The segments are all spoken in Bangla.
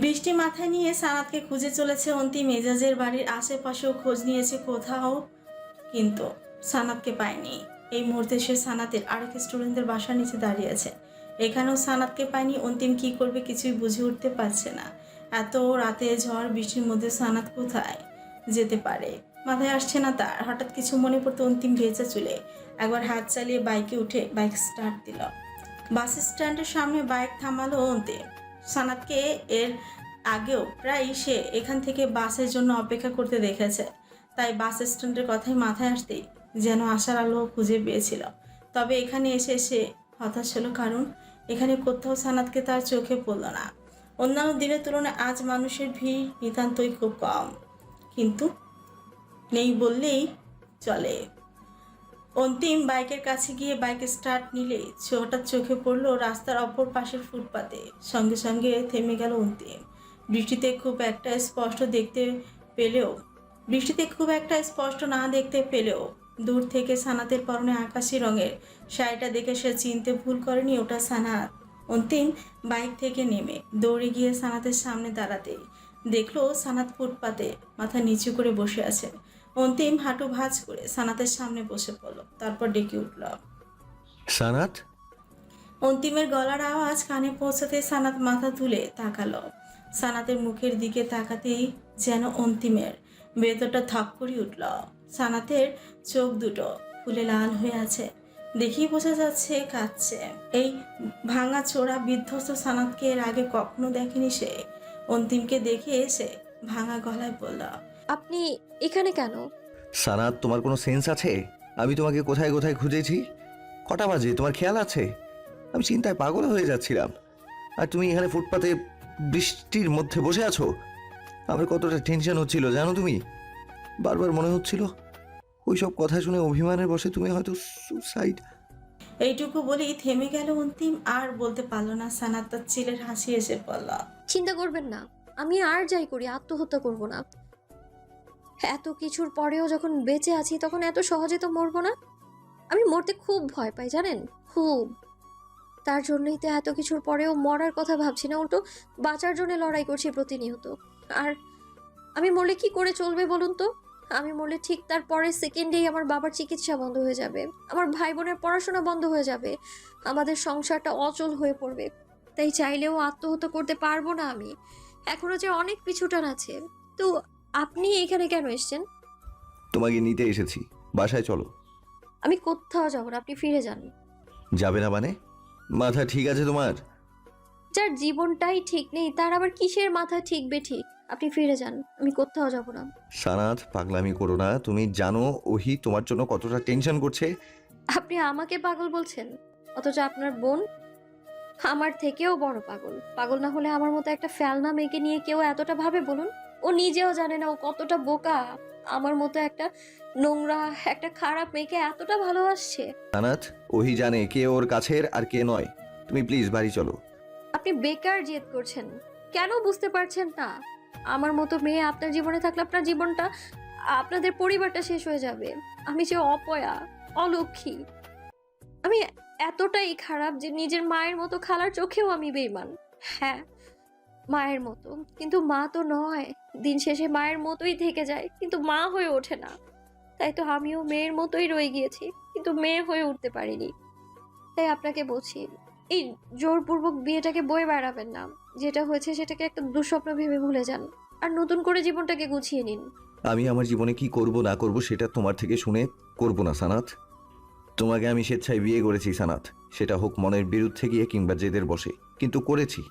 বৃষ্টি মাথায় নিয়ে সানাতকে খুঁজে চলেছে অন্তিম মেজাজের বাড়ির আশেপাশেও খোঁজ নিয়েছে কোথাও, কিন্তু সানাতকে পায়নি। এই মুহূর্তে সে সানাতের আরেক স্টুডেন্টদের বাসার নিচে দাঁড়িয়ে আছে। এখানেও সানাতকে পায়নি, অন্তিম কি করবে কিছুই বুঝে উঠতে পারছে না। এত রাতে ঝড়, বৃষ্টির মধ্যে সানাত কোথায় যেতে পারে? মাথায় আসছে না তার। হঠাৎ কিছু মনে পড়তে অন্তিম ভেজা চুলে একবার হাত চালিয়ে বাইকে উঠে বাইক স্টার্ট দিল। বাস স্ট্যান্ডের সামনে বাইক থামালো অন্তে। সানাতকে এর আগেও প্রায় সে এখান থেকে বাসের জন্য অপেক্ষা করতে দেখেছে। তাই বাস স্ট্যান্ডের কথাই মাথায় আসতেই যেন আশার আলো খুঁজে পেয়েছিল। তবে এখানে এসে সে হতাশ হলো কারণ এখানে কোথাও সানাতকে তার চোখে পড়ল না। অন্যান্য দিনের তুলনায় আজ মানুষের ভিড় নিতান্তই খুব কম। কিন্তু নেই বললেই চলে। অন্তিম বাইকের কাছে গিয়ে বাইক স্টার্ট নিলে হঠাৎ চোখে পড়ল রাস্তার অপর পাশের ফুটপাতে। সঙ্গে সঙ্গে থেমে গেল অন্তিম। বৃষ্টিতে খুব একটা স্পষ্ট দেখতে পেলেও, বৃষ্টিতে খুব একটা স্পষ্ট না দেখতে পেলেও দূর থেকে সানাতের পরনে আকাশি রঙের শাড়িটা দেখে সে চিনতে ভুল করেনি ওটা সানাত। অন্তিম বাইক থেকে নেমে দৌড়ে গিয়ে সানাতের সামনে দাঁড়াতে দেখল সানাত ফুটপাতে মাথা নিচু করে বসে আছে। অন্তিম হাঁটু ভাঁজ করে সানাতের সামনে বসে পড়ল। তারপর ডেকে উঠল। সানাত? অন্তিমের গলার আওয়াজ কানে পৌঁছাতে সানাত মাথা তুলে তাকালো। সানাতের মুখের দিকে তাকাতেই যেন অন্তিমের ভেতরটা থপ করে উঠল। সানাতের চোখ দুটো ফুলে লাল হয়ে আছে। দেখেই বোঝা যাচ্ছে কাঁদছে। এই ভাঙা চোরা বিধ্বস্ত সানাতকে এর আগে কখনো দেখেনি সে। অন্তিমকে দেখে এসে ভাঙা গলায় বলল আপনি এখানে কেন? সানাত তোমার কোনো সেন্স আছে? আমি তোমাকে কোথায় কোথায় খুঁজেছি? কটা বাজে? তোমার খেয়াল আছে? আমি চিন্তায় পাগল হয়ে যাচ্ছিলাম। আর তুমি এখানে ফুটপাতে বৃষ্টির মধ্যে বসে আছো? আমার কতটা টেনশন হচ্ছিল জানো তুমি? বারবার মনে হচ্ছিল ওইসব কথা শুনে অভিমানের বসে তুমি হয়তো সুসাইড এইটুকু বলেই থেমে গেল অন্তিম আর বলতে পারল না সানাত তার ছেলের হাসি এসে পড়ল। চিন্তা করবেন না আমি আর যাই করি আত্মহত্যা করব না। এত কিছুর পরেও যখন বেঁচে আছি, তখন এত সহজে তো মরবো না। আমি মরতে খুব ভয় পাই, জানেন? খুব। তার জন্যই তো এত কিছুর পরেও মরার কথা ভাবছি না, উল্টো বাঁচার জন্য লড়াই করছি প্রতিনিয়ত। আর আমি মরলে কি করে চলবে বলুন তো? আমি মরলে ঠিক তার পরের সেকেন্ডেই আমার বাবার চিকিৎসা বন্ধ হয়ে যাবে। আমার ভাই বোনের পড়াশোনা বন্ধ হয়ে যাবে। আমাদের সংসারটা অচল হয়ে পড়বে। তাই চাইলেও আত্মহত্যা করতে পারব না আমি। এখনও যে অনেক পিছুটান আছে। তো আপনি এখানে কেন এসেছেন? তোমাকে নিতে এসেছি। বাসায় চলো। আমি কোথাও যাব না আপনি ফিরে যান। যাবে না মানে? মাথা ঠিক আছে তোমার? যার জীবনটাই ঠিক নেই তার আবার কিসের মাথা ঠিকবে ঠিক? আপনি ফিরে যান আমি কোথাও যাব না। সানাত পাগলামি করো না তুমি জানো ওহি তোমার জন্য কতটা টেনশন করছে। আপনি আমাকে পাগল বলছেন অথচ আপনার বোন আমার থেকেও বড় পাগল। পাগল না হলে আমার মতো একটা ফেলনা মেয়েকে নিয়ে কেউ এতটা ভাবে বলুন। ও নিজেও জানে না ও কতটা বোকা। আমার মতো একটা নোংরা একটা খারাপ মেয়েকে এতটা ভালোবাসছে। সানাত ওহি জানে কে ওর কাছের আর কে নয়। তুমি প্লিজ বাড়ি চলো। আপনি বেকার জেদ করছেন। কেন বুঝতে পারছেন না? আমার মতো মেয়ে আপনার জীবনে থাকলে আপনার জীবনটা আপনাদের পরিবারটা শেষ হয়ে যাবে। আমি যে অপয়া অলক্ষী। আমি এতটাই খারাপ যে নিজের মায়ের মতো খালার চোখেও আমি বেইমান। হ্যাঁ মায়ের মতো। কিন্তু মা তো নয়। দিন শেষে মায়ের মতোই থেকে যায়, কিন্তু মা হয়ে ওঠে না। তাই তো আমিও মেয়ের মতোই রয়ে গিয়েছি, কিন্তু মেয়ে হয়ে উঠতে পারিনি। তাই আপনাকে বলছি, এই জোরপূর্বক বিয়েটাকে বয়ে বেড়াবেন না। যেটা হয়েছে সেটাকে একটা দুঃস্বপ্ন ভেবে ভুলে যান। আর নতুন করে জীবনটাকে গুছিয়ে নিন। আমি আমার জীবনে কি করব, না করব, সেটা তোমার থেকে শুনে করব না, সানাত। তোমাকে আমি স্বেচ্ছায় বিয়ে করেছি, সানাত। সেটা হোক মনের বিরুদ্ধে গিয়ে কিংবা জেদের বসে। কিন্তু করেছি।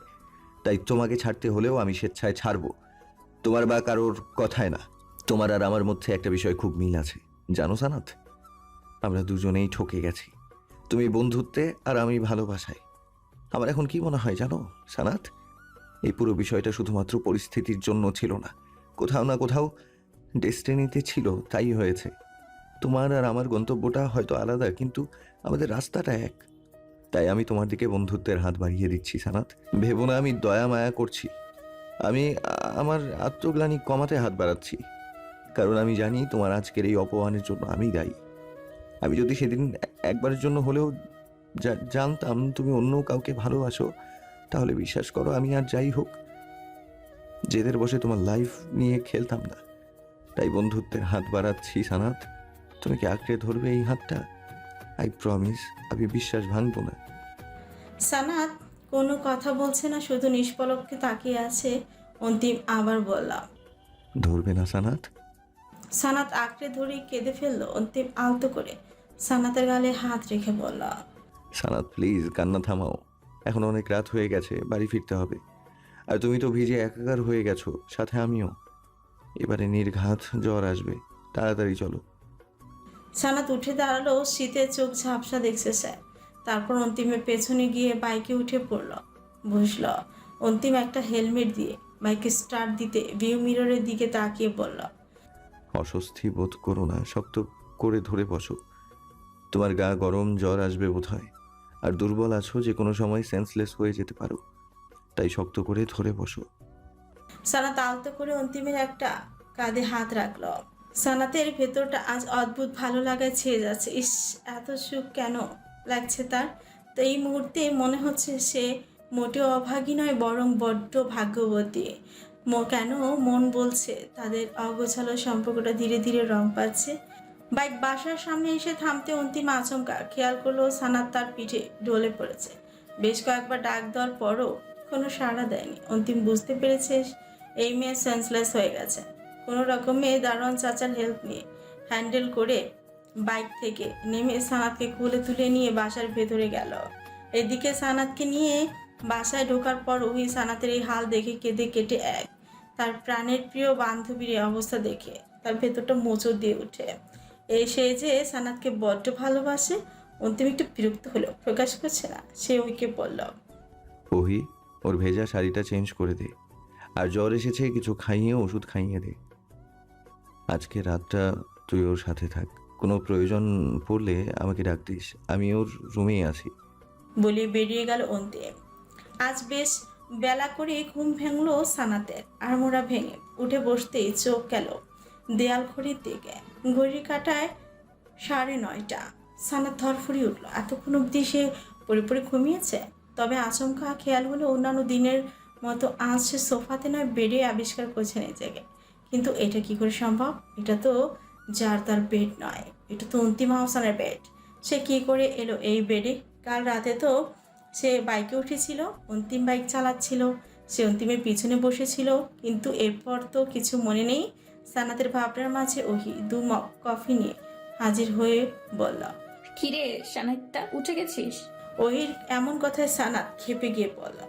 তাই তোমাকে ছাড়তে হলেও আমি স্বেচ্ছায় ছাড়বো। তোমার বা কারোর কথায় না। তোমার আর আমার মধ্যে একটা বিষয় খুব মিল আছে। জানো সানাত? আমরা দুজনেই ঠকে গেছি। তুমি বন্ধুত্বে আর আমি ভালোবাসায়। আমার এখন কি মনে হয় জানো সানাত? এই পুরো বিষয়টা শুধুমাত্র পরিস্থিতির জন্য ছিল না। কোথাও না কোথাও ডেস্টিনিতে ছিল, তাই হয়েছে। তোমার আর আমার গন্তব্যটা হয়তো আলাদা, কিন্তু আমাদের রাস্তাটা এক। তাই আমি তোমার দিকে বন্ধুত্বের হাত বাড়িয়ে দিচ্ছি, সানাত। ভেবো না, আমি দয়া মায়া করছি। আমি আমার আত্মগ্লানি কমাতে হাত বাড়াচ্ছি। কারণ আমি জানি তোমার আজকের এই অপমানের জন্য আমি দায়ী। আমি যদি সেদিন একবারের জন্য হলেও জানতাম তুমি অন্য কাউকে ভালোবাসো, তাহলে বিশ্বাস করো, আমি আর যাই হোক। জেদের বসে তোমার লাইফ নিয়ে খেলতাম না। তাই বন্ধুত্বের হাত বাড়াচ্ছি, সানাত। তুমি কি আঁকড়ে ধরবে এই হাতটা? আই প্রমিস আমি বিশ্বাস ভাঙবো না। সানাত কোনো কথা বলছে না শুধু নিষ্পলককে তাকিয়ে আছে অন্তিম আবার বলল ধরবে না সানাত? সানাত আঁকড়ে ধরে কেঁদে ফেলল অন্তিম আলতো করে। সানাতের গালে হাত রেখে বলল সানাত প্লিজ কান্না থামাও। এখন অনেক রাত হয়ে গেছে বাড়ি ফিরতে হবে। আর তুমি তো ভিজে একাকার হয়ে গেছো সাথে আমিও। এবারে নির্ঘাত জ্বর আসবে তাড়াতাড়ি চলো। সানাত উঠে দাঁড়াল শীতে চোখ ঝাপসা দেখছে সে। তারপর অন্তিমের পেছনে গিয়ে বাইকে উঠে পড়ল। বসল অন্তিম একটা হেলমেট দিয়ে বাইকে স্টার্ট দিতে ভিউ মিররের দিকে তাকিয়ে বলল অস্বস্তি বোধ করো না শক্ত করে ধরে বসো। তোমার গা গরম জ্বর আসবে বোধ হয় আর দুর্বল আছো যে কোনো সময় সেন্সলেস হয়ে যেতে পারো। তাই শক্ত করে ধরে বসো। সানাত আলতো করে অন্তিমের একটা কাঁধে হাত রাখল। সানাতের ভেতরটা আজ অদ্ভুত ভালো লাগায় ছেয়ে যাচ্ছে। ইস, এত সুখ কেন লাগছে তার? তো এই মুহূর্তে মনে হচ্ছে সে মোটেও অভাগী নয়, বরং বড্ড ভাগ্যবতী। ম- কেন মন বলছে তাদের অগোছালো সম্পর্কটা ধীরে ধীরে রং পাচ্ছে? বাইক বাসার সামনে এসে থামতে অন্তিম আচমকা খেয়াল করল সানাত তার পিঠে ডলে পড়েছে। বেশ কয়েকবার ডাক দেওয়ার পরও কোনো সাড়া দেয়নি। অন্তিম বুঝতে পেরেছে এই মেয়ে সেন্সলেস হয়ে গেছে। কোনো রকমে দারোয়ান চাচার হেল্প নিয়ে হ্যান্ডেল করে বাইক থেকে নেমে সানাতকে কোলে তুলে নিয়ে বাসার ভেতরে গেল। এদিকে সানাতকে নিয়ে বাসায় ঢোকার পর ওই সানাতের এই হাল দেখে কেঁদে কেটে এক। তার প্রাণের প্রিয় বান্ধবীর অবস্থা দেখে তার ভেতরটা মোচড় দিয়ে উঠে এই সে যে সানাতকে বড্ড ভালোবাসে, অন্তিম একটু বিরক্ত হলো, প্রকাশ করছে না, সে ওইকে বলল, ওহি, ওর ভেজা শাড়িটা চেঞ্জ করে দে। আর জ্বর এসেছে, কিছু খাইয়ে, ওষুধ খাইয়ে দে। আজকে রাতটা তুই ওর সাথে থাক। কোনো প্রয়োজন পড়লে আমাকে ডাক দিস আমি ওর রুমেই আছি। বলে বেরিয়ে গেল অন্তে। আজ বেশ বেলা করে ঘুম ভেঙলো সানাতের। আড়মোড়া ভেঙে উঠে বসতেই চোখ গেল দেয়াল ঘড়ির দিকে। ঘড়ি কাটায় সাড়ে নয়টা। সানাত ধরফড়ি উঠল। এতক্ষণ অবধি সে পরে পরে ঘুমিয়েছে? তবে আচমকা খেয়াল হলো অন্যান্য দিনের মতো আজ সে সোফাতে নয় বেডে আবিষ্কার করছে নিজেকে। কিন্তু এটা কি করে সম্ভব? এটা তো যার তার বেড নয়। এটা তো অন্তিম আহসানের বেড সে কি করে এলো এই বেডে কাল রাতে তো সে বাইকে উঠেছিল অন্তিম বাইক চালাচ্ছিল সে অন্তিমের পিছনে বসেছিল কিন্তু এরপর তো কিছু মনে নেই। সানাতের ভাবনার মাঝে ওহি দু মগ কফি নিয়ে হাজির হয়ে বলল কিরে সানাতটা উঠে গেছিস? ওহির এমন কথায় সানাত খেপে গিয়ে বলল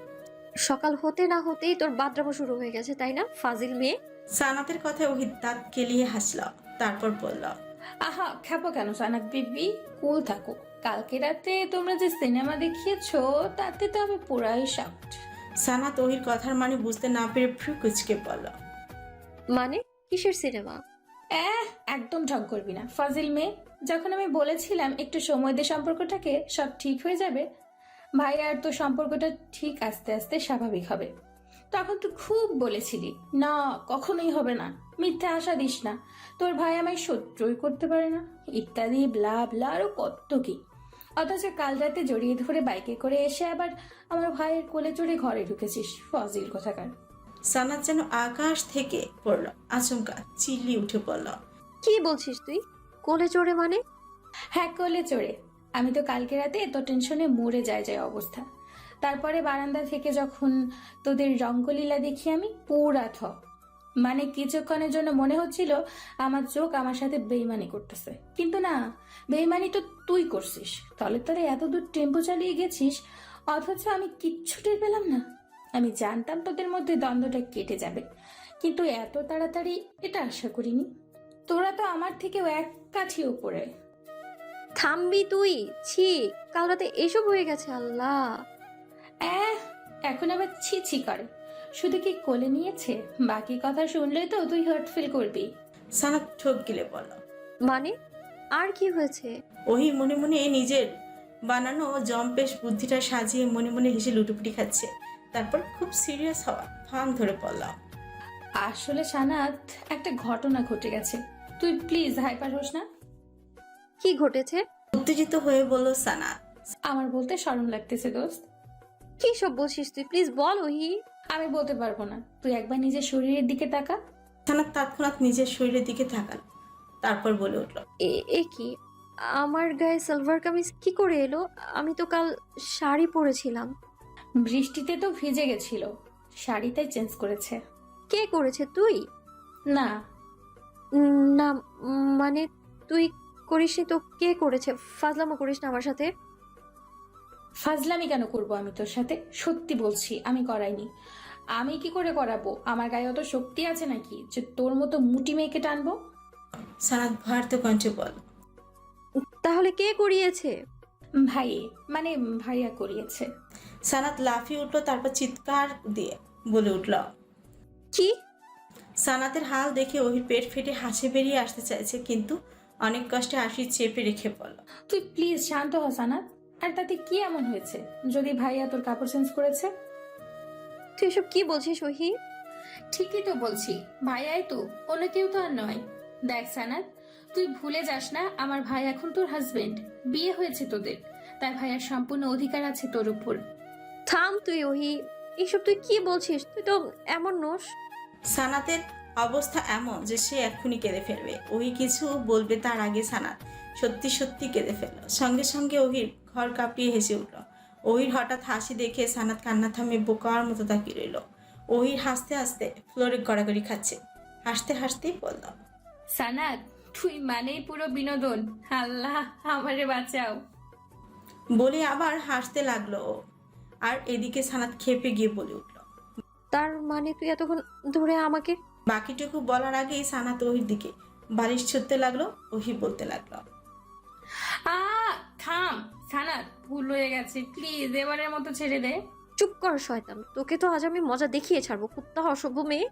সকাল হতে না হতেই তোর বাদ্রামো শুরু হয়ে গেছে তাই না? ফাজিল মেয়ে? সানাতের কথায় ওহির দাঁত কেলিয়ে হাসল তারপর বলল আহা খেপো কেন সানাক বিবি? কুল থাকো কালকে রাতে তোমরা যে সিনেমা দেখিয়েছো তাতে তো আমি পুরাই শাকড সানাত ওহির কথার মানে বুঝতে না পেরে ফ্রু কুচকে বলল মানে? কিসের সিনেমা? এহ একদম ঢং করবি না। ফাজিল মেয়ে যখন আমি বলেছিলাম একটু সময় দিয়ে সম্পর্কটাকে সব ঠিক হয়ে যাবে। ভাই আর তোর সম্পর্কটা ঠিক আস্তে আস্তে স্বাভাবিক হবে। তখন তুই খুব বলেছিলি না কখনোই হবে না। মিথ্যে আশা দিস না। তোর ভাই আমায় সহ্যই করতে পারে না। ইত্যাদি ব্লা ব্লা আরও কত কি। অথচ কাল রাতে জড়িয়ে ধরে বাইকে করে এসে আবার আমার ভাইয়ের কোলে চড়ে ঘরে ঢুকেছিস ফজিল কোথাকার। সানাত যেন আকাশ থেকে পড়ল আচমকা চিল্লি উঠে পড়ল। কি বলছিস তুই? কোলে চড়ে মানে? হ্যাঁ কোলে চড়ে। আমি তো কালকে রাতে এত টেনশনে মরে যায় যায় অবস্থা। তারপরে বারান্দা থেকে যখন তোদের রঙ্গলীলা দেখি আমি, পুরা থ মানে কিছুক্ষণের জন্য মনে হচ্ছিল আমার চোখ আমার সাথে বেইমানি করতেছে। কিন্তু না, বেইমানি তো তুই করছিস। তলে তলে এত দূর টেম্পো চালিয়ে গেছিস, অথচ আমি কিচ্ছু টের পেলাম না। আমি জানতাম তোদের মধ্যে দ্বন্দ্বটা কেটে যাবে, কিন্তু এত তাড়াতাড়ি এটা আশা করিনি। তোরা তো আমার থেকেও এক কাঠি উপরে। থামবি তুই, ছি, কাল রাতে এসব হয়ে গেছে, আল্লাহ। অ্যাঁ, এখন আবার ছি ছি করে। শুধু কি কোলে নিয়েছে? বাকি কথা শুনলে তো তুই হার্ট ফিল করবি। সানাত ঠোক গিলে বলল মানে? আর কি হয়েছে? ওহি মনে মনে নিজের বানানো জম্পেশ বুদ্ধিটা সাজিয়ে মনে মনে হেসে লুটুপুটি খাচ্ছে। তারপর খুব সিরিয়াস হওয়া ফান ধরে পড়লাম আসলে সানাত একটা ঘটনা ঘটে গেছে। তুই প্লিজ হাইপার হোস না। কি ঘটেছে? উত্তেজিত হয়ে বলল সানাত আমার বলতে শরম লাগতেছে দোস্ত। কি সব বলছিস তুই? প্লিজ বল ওহি। আমি বলতে পারব না। তুই একবার নিজের শরীরের দিকে তাকা। সানাত তৎক্ষণাৎ নিজের শরীরের দিকে তাকাল। তারপর বলে উঠল এ- এ কি? আমার গায়ে সালোয়ার কামিজ কি করে এলো? আমি তো কাল শাড়ি পরেছিলাম। বৃষ্টিতে তো ভিজে গেছিল। শাড়িটাই চেঞ্জ করেছে। কে করেছে? তুই? না। উম, না উম, মানে তুই করিসনি তো? কে করেছে? ফাজলামো করিস না আমার সাথে? ফাজলামি কেন করব আমি তোর সাথে? সত্যি বলছি আমি করাইনি। আমি কি করে করাবো? আমার গায়ে অত শক্তি আছে নাকি যে তোর মতো মুটি মেয়েকে টানবো? সানাত ভয়ার্থ কণ্ঠে বল। তাহলে কে করিয়েছে? ভাই মানে ভাইয়া করিয়েছে। সানাত লাফিয়ে উঠল তারপর চিৎকার দিয়ে বলে উঠল। কি? সানাতের হাল দেখে ওহির পেট ফেটে হাসি বেরিয়ে আসতে চাইছে কিন্তু অনেক কষ্টে হাসি চেপে রেখে বলল। তুই প্লিজ শান্ত হ সানাত। আর তাতে কি এমন হয়েছে? যদি ভাইয়া তোর কাপড় চেঞ্জ করেছে? তুই এসব কি বলছিস ওহি? ঠিকই তো বলছি। ভাইয়াই তো অন্য কেউ তো আর নয়। দেখ সানাত তুই ভুলে যাস না আমার ভাই এখন তোর হাজবেন্ড বিয়ে হয়েছে তোদের। তাই ভাইয়ার সম্পূর্ণ অধিকার আছে তোর উপর। থাম তুই ওহি। এসব তুই কি বলছিস? তুই তো এমন নোস সানাতের অবস্থা এমন যে সে এক্ষুনি কেঁদে ফেলবে। ওহি কিছু বলবে তার আগে সানাত। সত্যি সত্যি কেঁদে ফেলল। সঙ্গে সঙ্গে ওহির ঘর কাঁপিয়ে হেসে উঠল। ওহির হঠাৎ হাসি দেখে সানাত কান্না থামে বোকার মতো তাকিয়ে রইল। ওহির হাসতে হাসতে ফ্লোরে গড়াগড়ি খাচ্ছে। হাসতে হাসতেই বলল সানাত তুই মানেই পুরো বিনোদন। আল্লাহ আমারে বাঁচাও। বলে আবার হাসতে লাগল ও। আর এদিকে সানাত খেপে গিয়ে বলে উঠল তার মানে তুই এতক্ষণ ধরে আমাকে বাকিটুকু বলার আগেই সানাত ওহির দিকে বালিশ ছুটতে লাগল ওহি বলতে লাগল আ থাম। সানাত ভুল হয়ে গেছে। প্লিজ এবারের মতো ছেড়ে দে। চুপ কর শয়তান। তোকে তো আজ আমি মজা দেখিয়ে ছাড়বো কুত্তা অসভ্য মেয়ে।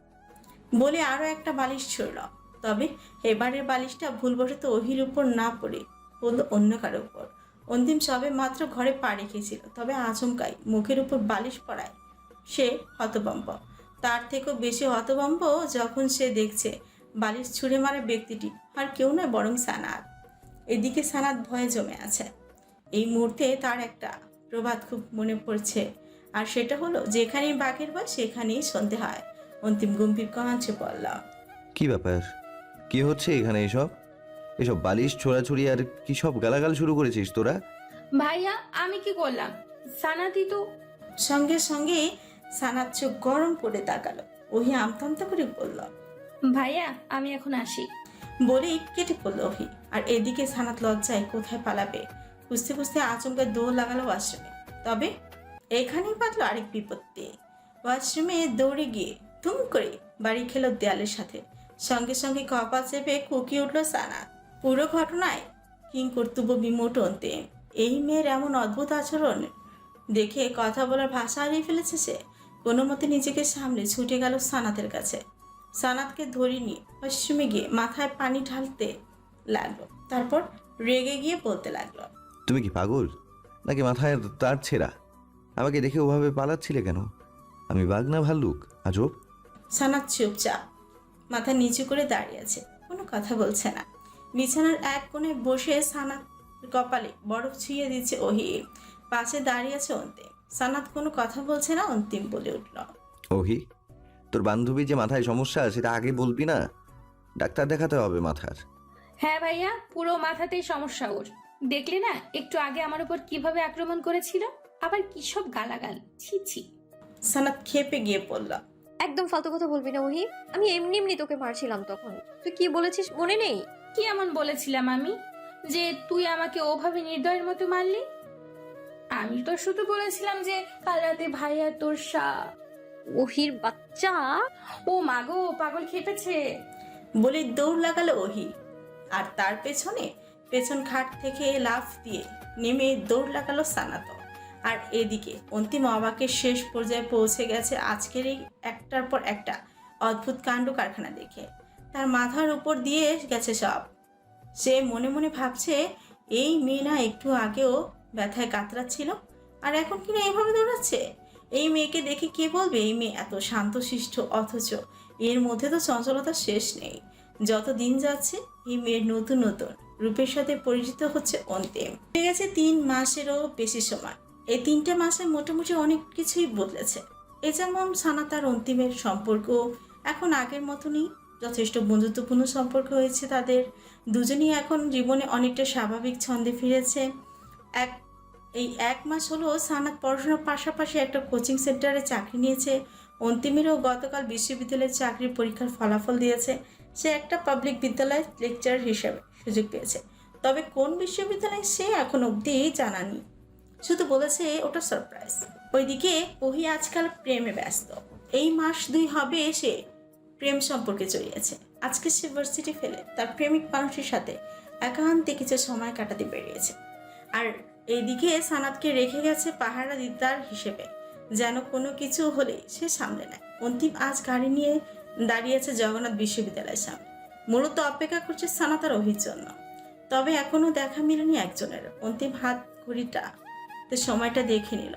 বলে আরও একটা বালিশ ছুড়ল। তবে এবারের বালিশটা ভুলবশত ওহির উপর না পড়ে পড়ল অন্য কারও উপর। অন্তিম সবে মাত্র ঘরে পা রেখেছিল তবে আচমকাই মুখের উপর বালিশ পড়ায় সে হতবম্ব তার থেকেও বেশি হতবম্ব যখন সে দেখছে বালিশ ছুঁড়ে মারা ব্যক্তিটি আর কেউ নয় বরং সানাত এদিকে সানাত ভয়ে জমে আছে। এই মুহূর্তে তার একটা প্রবাদ খুব মনে পড়ছে। আর সেটা হলো যেখানেই বাঘের ভয় সেখানেই শুনতে হয়। অন্তিম গম্ভীর কঞ্চে পড়লাম কি ব্যাপার? কি হচ্ছে এখানে এসব? এসব বালিশ ছোড়াছুড়ি আর কি সব গালাগাল শুরু করেছিস তোরা? ভাইয়া আমি কি করলাম? সানাতি তো সঙ্গে সঙ্গে সানাত চোখ গরম করে তাকালো। ওহি আমতামতা করে বলল ভাইয়া আমি এখন আসি। বলেই কেটে পড়ল ওহি। আর এদিকে সানাত লজ্জায় কোথায় পালাবে? খুঁজতে খুঁজতে আচমকা দৌড় লাগালো ওয়াশরুমে। তবে এখানেই পাতলো আরেক বিপত্তি। ওয়াশরুমে দৌড়ে গিয়ে তুম করে বাড়ি খেলো দেয়ালের সাথে। সঙ্গে সঙ্গে কপাল চেপে কুকিয়ে উঠল সানাত পুরো ঘটনায় কিং কর্তব্য বিমোট অন্তিম এই মেয়ের এমন অদ্ভুত আচরণ দেখে কথা বলার ভাষা হারিয়ে ফেলেছে সে। কোনো মতে নিজেকে সামলে ছুটে গেল সানাতের কাছে। সানাতকে ধরে নিয়ে ওয়াশরুমে গিয়ে মাথায় পানি ঢালতে লাগল। তারপর রেগে গিয়ে বলতে লাগল তুমি কি পাগল? নাকি মাথায় তার ছেঁড়া? আমাকে দেখে ওভাবে পালাচ্ছিলে কেন? আমি বাঘ না ভাল্লুক? আজব। সানাত চুপচাপ মাথা নিচু করে দাঁড়িয়ে আছে কোনো কথা বলছে না। বিছানার এক কোণে বসে সানাত কপালে বরফ ছুঁয়ে দিচ্ছে ওহি পাশে দাঁড়িয়ে আছে অন্তিম। সানাত কোনো কথা বলছে না অন্তিম বলে উঠল। ওহি তোর বান্ধবী যে মাথায় সমস্যা আছে সেটা আগে বলবি না? ডাক্তার দেখাতে হবে মাথার। হ্যাঁ ভাইয়া পুরো মাথাতেই সমস্যা ওর। দেখলে না একটু আগে আমার উপর কীভাবে আক্রমণ করেছিল? আবার কি সব গালাগাল? ছি ছি। সানাত খেপে গিয়ে পড়ল একদম ফালতু কথা বলবি না ওহি। আমি এমনি এমনি তোকে মারছিলাম তখন। তুই কি বলেছিস মনে নেই? কি এমন বলেছিলাম আমি? যে তুই আমাকে ওভাবে নির্দয়ের মতো মারলি? আমি তো শুধু বলেছিলাম যে কাল রাতে ভাইয়া তোর সা ওহির বাচ্চা? ও মাগো পাগল খেপেছে। বলে দৌড় লাগালো ওহি। আর তার পেছনে পেছন খাট থেকে লাফ দিয়ে নেমে দৌড় লাগালো সানাত। আর এদিকে অন্তিম অবাকের শেষ পর্যায়ে পৌঁছে গেছে আজকের এই একটার পর একটা অদ্ভুত কাণ্ড কারখানা দেখে। তার মাথার উপর দিয়ে গেছে সব। সে মনে মনে ভাবছে, এই মেয়ে না একটু আগেও ব্যথায় কাতরাচ্ছিল আর এখন কিনা এইভাবে দৌড়াচ্ছে? এই মেয়েকে দেখে কে বলবে এই মেয়ে এত শান্তশিষ্ট? অথচ এর মধ্যে তো চঞ্চলতা শেষ নেই। যত দিন যাচ্ছে, এই মেয়ের নতুন নতুন রূপের সাথে পরিচিত হচ্ছে অন্তিম। হয়ে গেছে তিন মাসেরও বেশি সময়। এই তিনটে মাসে মোটামুটি অনেক কিছুই বদলেছে। এ যেমন সানাতার অন্তিমের সম্পর্ক এখন আগের মতনই যথেষ্ট বন্ধুত্বপূর্ণ সম্পর্ক হয়েছে তাদের। দুজনই এখন জীবনে অনেকটা স্বাভাবিক ছন্দে ফিরেছে। এক, এই এক মাস হলো সানাত পড়াশোনার পাশাপাশি একটা কোচিং সেন্টারে চাকরি নিয়েছে। অন্তিমেরও গতকাল বিশ্ববিদ্যালয়ের চাকরির পরীক্ষার ফলাফল দিয়েছে। সে একটা পাবলিক বিদ্যালয়ের লেকচার হিসেবে। সুযোগ পেয়েছে। তবে কোন বিশ্ববিদ্যালয়ে সে এখন অবধি জানানি? শুধু বলেছে ওটা সারপ্রাইজ ওইদিকে ওহি আজকাল প্রেমে ব্যস্ত। এই মাস দুই হবে সে প্রেম সম্পর্কে জড়িয়েছে। আজকে সে ভার্সিটি ফেলে তার প্রেমিক মানুষের সাথে একান্তে কিছু সময় কাটাতে বেরিয়েছে। আর এইদিকে সানাতকে রেখে গেছে পাহারা দিদার হিসেবে। যেন কোনো কিছু হলে সে সামলে নেয়। অন্তিম আজ গাড়ি নিয়ে দাঁড়িয়েছে জগন্নাথ বিশ্ববিদ্যালয়ের সামনে। মূলত অপেক্ষা করছে সানাতার অভির জন্য। তবে এখনও দেখা মিলেনি একজনের। অন্তিম হাত ঘড়িটা। তো সময়টা দেখে নিল।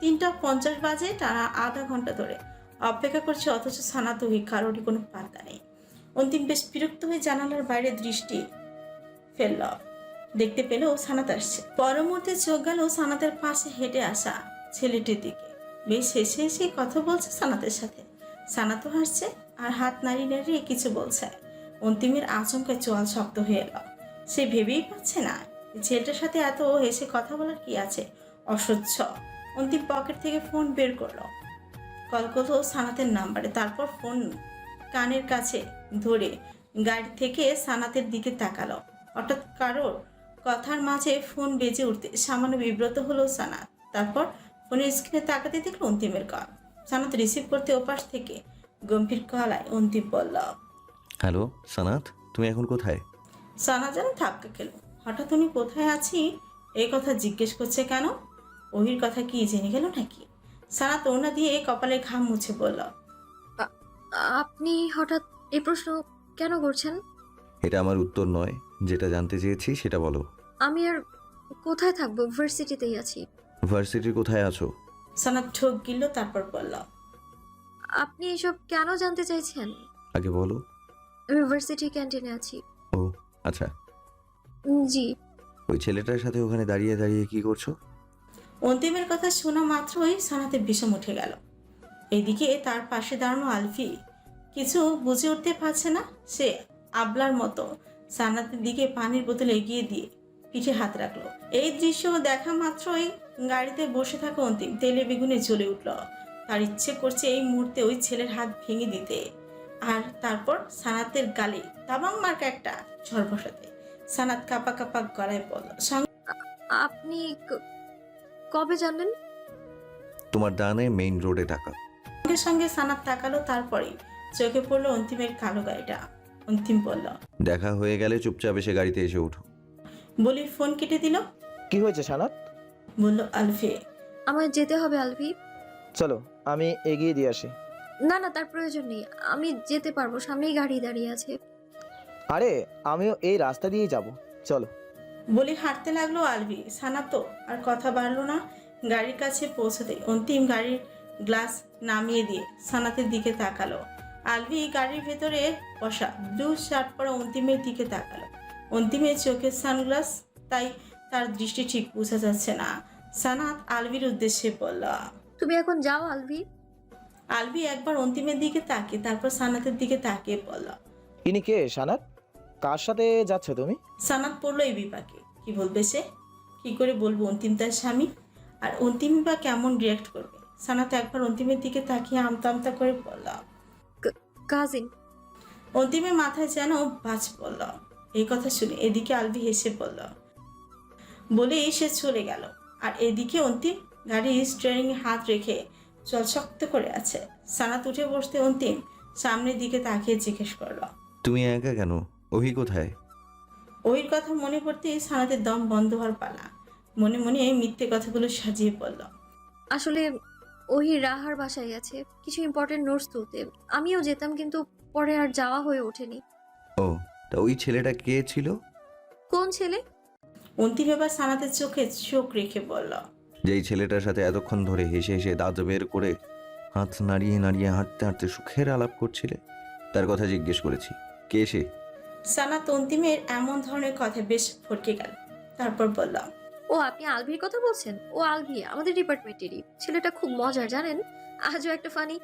তিনটা পঞ্চাশ বাজে টানা আধা ঘণ্টা ধরে। অপেক্ষা করছে অথচ সানাত অভি কারোরই কোনো পাত্তা নেই। অন্তিম বেশ বিরক্ত হয়ে জানালার বাইরে দৃষ্টি ফেলল। দেখতে পেল সানাত আসছে। পরমুহূর্তে চোখ গেল সানাতের পাশে হেঁটে আসা ছেলেটির দিকে। বেশ হেসে এসে কথা বলছে সানাতের সাথে। সানাতও হাসছে আর হাত নাড়িয়ে নাড়িয়ে কিছু বলছে। অন্তিমের আচমকায় চোয়াল শক্ত হয়ে এলো। সে ভেবেই পাচ্ছে না ছেলেটার সাথে এত হেসে কথা বলার কি আছে? অসহ্য। অন্তিম পকেট থেকে ফোন বের করল। কল করল সানাতের নাম্বারে, তারপর ফোন কানের কাছে ধরে গাড়ি থেকে সানাতের দিকে তাকালো। হঠাৎ কারোর কথার মাঝে ফোন বেজে উঠতে সামান্য বিব্রত হলো সানাত। তারপর ফোনের স্ক্রিনে তাকাতে দেখল অন্তিমের কল। সানাত রিসিভ করতে ওপাশ থেকে গম্ভীর গলায় অন্তিম বলল হ্যালো সানাত তুমি এখন কোথায়? সানা যেন ধাক্কা খেলো। হঠাৎ উনি কোথায় আছি? এই কথা জিজ্ঞেস করছে কেন? ওহির কথা কি জেনে গেল নাকি? সানা তোড়না দিয়ে কপালে ঘাম মুছে বলল আপনি হঠাৎ এই প্রশ্ন কেন করছেন? এটা আমার উত্তর নয়। যেটা জানতে চেয়েছি সেটা বলো। আমি আর কোথায় থাকব? ভার্সিটিতেই আছি। ভার্সিটির কোথায় আছো? সানা ঠোক গিলল তারপর বলল আপনি এসব কেন জানতে চাইছেন? আগে বলো। আমি ভার্সিটি ক্যান্টিনে আছি। ও আচ্ছা। জি। ওই ছেলেটার সাথে ওখানে দাঁড়িয়ে দাঁড়িয়ে কি করছ? অন্তিমের কথা শোনা মাত্রই সানাতে বিষম উঠে গেল। এদিকে তার পাশে দাঁড়ানো আলফি কিছু বুঝে উঠতে পারছে না সে আবলার মতো সানাতের দিকে পানির বোতল এগিয়ে দিয়ে পিঠে হাত রাখল। এই দৃশ্য দেখা মাত্রই গাড়িতে বসে থাকা অন্তিম তেলে বেগুনে জ্বলে উঠল। তার ইচ্ছে করছে এই মুহূর্তে ওই ছেলের হাত ভেঙে দিতে। আর তারপর সানাতের গালে তাবাং মার্কা একটা ঝড় বসাতে। সানাত কাপা কাপা গলায় বলল আপনি কবে জানলেন? তোমার ডানে মেইন রোডে টাকা সঙ্গে সঙ্গে সানাত তাকালো তারপরে চোখে পড়ল অন্তিমের কালো গাড়িটা। অন্তিম বলল দেখা হয়ে গেলে চুপচাপ এসে গাড়িতে এসে ওঠো বলি ফোন কেটে দিল। কি হয়েছে সানাত? বলল আলফি। আমার যেতে হবে আলফি। চলো আমি এগিয়ে দিয়ে আসি। না না তার প্রয়োজন নেই। আমি যেতে পারব সামনেই গাড়ি দাঁড়িয়ে আছে। আরে আমিও এই রাস্তা দিয়েই যাব। চলো। বলি হাঁটতে লাগল আলভি। সানা তো আর কথা বাড়লো না। গাড়ির কাছে পৌঁছতে অন্তিম গাড়ির গ্লাস নামিয়ে দিয়ে সানাতের দিকে তাকালো। আলভি গাড়ির ভেতরে বসা ব্লু শার্ট পরা অন্তিমের দিকে তাকালো। অন্তিমের চোখের সানগ্লাস তাই তার দৃষ্টি ঠিক বোঝা যাচ্ছে না। সানাত আলভির উদ্দেশ্যে বলল তুমি এখন যাও আলভি। আলভি একবার অন্তিমের দিকে তাকিয়ে তারপর সানাতের দিকে তাকিয়ে বলল ইনি কে সানাত? কার সাথে যাচ্ছ তুমি? সানাত পড়ল এই বিপাকে। কি বলবে সে? কি করে বলব অন্তিম তার স্বামী? আর অন্তিম বা কেমন রিয়াক্ট করবে? সানাত একবার অন্তিমের দিকে তাকিয়ে আমতা আমতা করে বলল কাজিন। অন্তিমের মাথায় যেন বাজ পড়ল। এই কথা শুনে এদিকে আলবি হেসে বলল বলেই সে চলে গেল। আর এদিকে অন্তিম গাড়ির স্টিয়ারিং হাত রেখে চল শক্ত করে আছে। সানাত উঠে বসতে অন্তিম সামনের দিকে তাকিয়ে জিজ্ঞেস করল। তুমি একা কেন? ওহি কোথায়? ওহির কথা মনে পড়তেই সানাতের দম বন্ধ হওয়ার পালা। মনে মনে মিথ্যে কথাগুলো সাজিয়ে পড়ল আসলে ওহি রাহার বাসায় আছে কিছু ইম্পর্টেন্ট নোটস তুলতে। আমিও যেতাম কিন্তু পরে আর যাওয়া হয়ে ওঠেনি। ও তা ওই ছেলেটা কে ছিল? কোন ছেলে? অন্তিম এবার সানাতের চোখে চোখ রেখে বলল যেই ছেলেটার সাথে এতক্ষণ ধরে হেসে হেসে দাঁত বের করে হাত নাড়িয়ে নাড়িয়ে হাঁটতে হাঁটতে সুখের আলাপ করছিলে? তার কথা জিজ্ঞেস করেছি। কে সে? সানা তন্তিমের এমন ধরনের কথা বেশ ফটকে গেল। তারপর বললাম ও আপনি আলভির কথা বলছেন? ও আলভি আমাদের ডিপার্টমেন্টেরই। ছেলেটা খুব মজার জানেন? আজও একটা ফানি